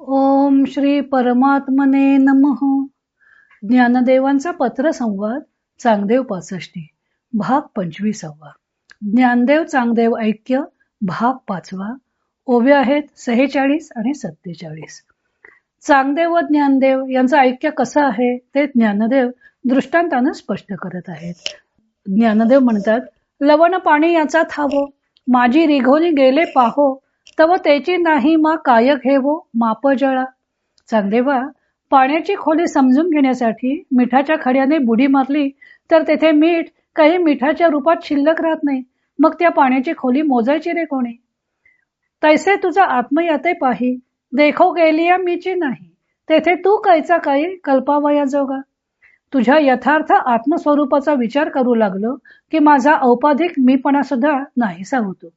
ओम श्री परमात्मने नमः. ज्ञानदेवांचा पत्रसंवाद चांगदेव पासष्टी भाग पंचवीसावा. ज्ञानदेव चांगदेव ऐक्य भाग पाचवा. ओवे आहेत सेहेचाळीस आणि सत्तेचाळीस. चांगदेव व ज्ञानदेव यांचं ऐक्य कसं आहे ते ज्ञानदेव दृष्टांतानं स्पष्ट करत आहेत. ज्ञानदेव म्हणतात लवण पाणी याचा थावो माझी रिघोनी गेले पाहो. तव त्याची नाही मा काय घेवो माप जळा. चांगदेवा पाण्याची खोली समजून घेण्यासाठी मिठाच्या खड्याने बुडी मारली तर तेथे मीठ काही मिठाच्या रूपात शिल्लक राहत नाही. मग त्या पाण्याची खोली मोजायची रे कोणी? तैसे तुझा आत्मयाते पाही देखो गेलिया मीची नाही. तेथे तू कायचा काही कल्पावया जोगा. तुझ्या यथार्थ आत्मस्वरूपाचा विचार करू लागलो की माझा औपाधिक मीपणा सुद्धा नाहीसा होतो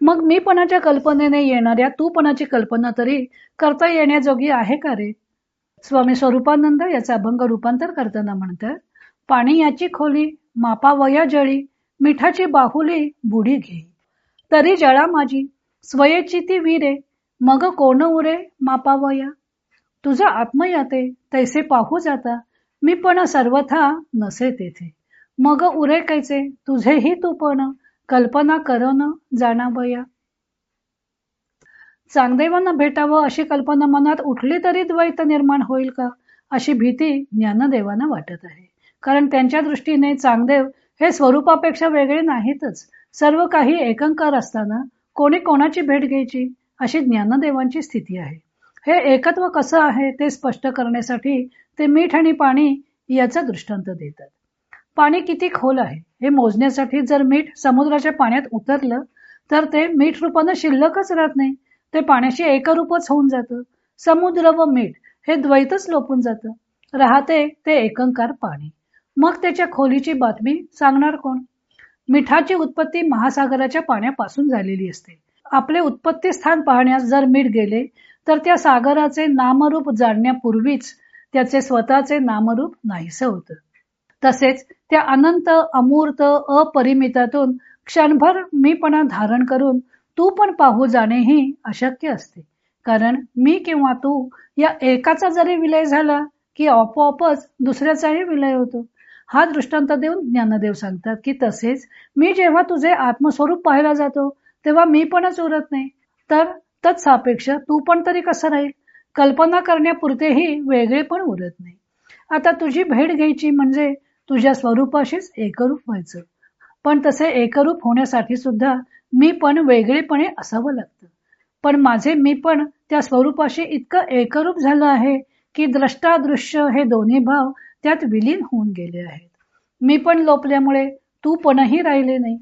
मग मीपणाच्या कल्पनेने येणाऱ्या तूपणाची कल्पना तरी करता येण्याजोगी आहे का रे? स्वामी स्वरूपानंद याचा अभंग रूपांतर करताना म्हणतात पाणी याची खोली मापावया जळी मिठाची बाहुली बुडी घे. तरी जळा माझी स्वयेची ती वीरे मग कोण उरे मापावया तुझा आत्मयाते तैसे पाहू जाता मी पण सर्वथा नसे तेथे. मग उरे कैचे तुझेही तू पण कल्पना करण जाणावया चांगदेवांना भेटावं अशी कल्पना मनात उठली तरी द्वैत निर्माण होईल का? अशी भीती ज्ञानदेवांना वाटत आहे. कारण त्यांच्या दृष्टीने चांगदेव हे स्वरूपापेक्षा वेगळे नाहीतच. सर्व काही एकंकार असताना कोणी कोणाची भेट घ्यायची? अशी ज्ञानदेवांची स्थिती आहे. हे एकत्व कसं आहे ते स्पष्ट करण्यासाठी ते मीठ आणि पाणी याचा दृष्टांत देतात. पाणी किती खोल आहे? हे मोजण्यासाठी जर मीठ समुद्राच्या पाण्यात उतरलं तर ते मीठ रूपानं शिल्लकच राहत नाही. ते पाण्याशी एकरूपच होऊन जातं. समुद्र व मीठ हे द्वैतच लोपून जातं. राहते ते एकंकार पाणी. मग त्याच्या खोलीची बातमी सांगणार कोण? मिठाची उत्पत्ती महासागराच्या पाण्यापासून झालेली असते. आपले उत्पत्ती स्थान पाहण्यास जर मीठ गेले तर त्या सागराचे नामरूप जाणण्यापूर्वीच त्याचे स्वतःचे नामरूप नाहीसं होतं. तसेच त्या अनंत अमूर्त अपरिमितातून क्षणभर मीपणा धारण करून तू पण पाहू जाणेही अशक्य असते. कारण मी किंवा तू या एकाचा जरी विलय झाला की आपोआपच दुसऱ्याचाही विलय होतो. हा दृष्टांत देऊन ज्ञानदेव सांगतात की तसेच मी जेव्हा तुझे आत्मस्वरूप पाहायला जातो तेव्हा मी पणच उरत नाही. तर तत्सापेक्ष तू पण तरी कसं राहील? कल्पना करण्यापुरतेही वेगळे पण उरत नाही. आता तुझी भेट घ्यायची म्हणजे तुझ्या स्वरूपाशीच एकरूप व्हायचं. पण तसे एकरूप होण्यासाठी सुद्धा मी पण वेगळेपणे असावं लागतं. पण माझे मी पण त्या स्वरूपाशी इतकं एकरूप झालं आहे की द्रष्टादृश्य हे दोन्ही भाव त्यात विलीन होऊन गेले आहेत. मी पण लोपल्यामुळे तू पणही राहिले नाही.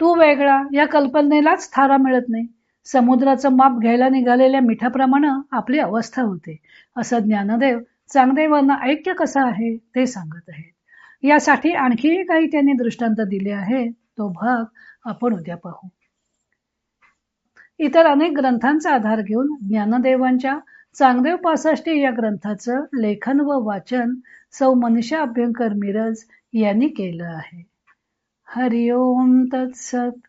तू वेगळा या कल्पनेलाच थारा मिळत नाही. समुद्राचं माप घ्यायला निघालेल्या मिठाप्रमाणे आपली अवस्था होते. असं ज्ञानदेव चांगदेवांना ऐक्य कसं आहे ते सांगत आहेत. यासाठी आणखी काही त्यांनी दृष्टांत दिले आहे तो भाग आपण उद्या पाहू. इतर अनेक ग्रंथांचा आधार घेऊन ज्ञानदेवांच्या चांगदेव पासष्टी या ग्रंथाचं लेखन व वाचन सौ मनीषा अभ्यंकर मिरज यांनी केलं आहे. हरिओम तत्सत